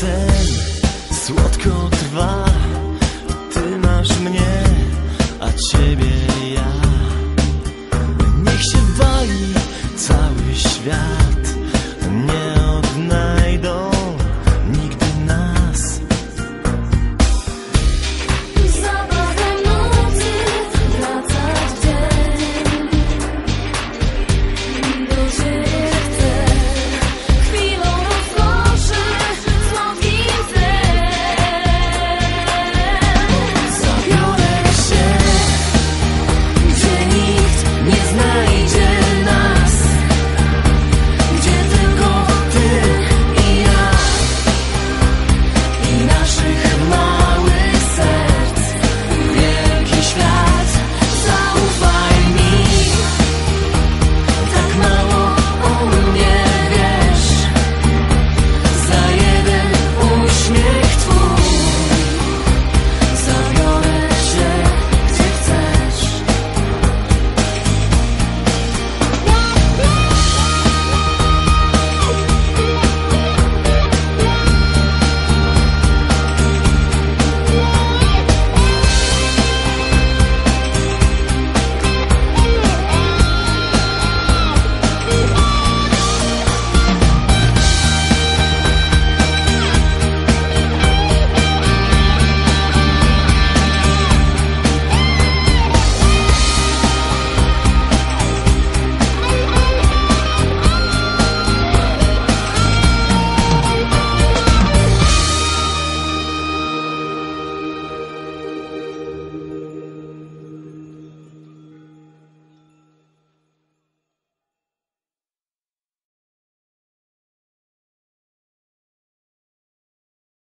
sen słodko trwa Ty masz mnie, a cię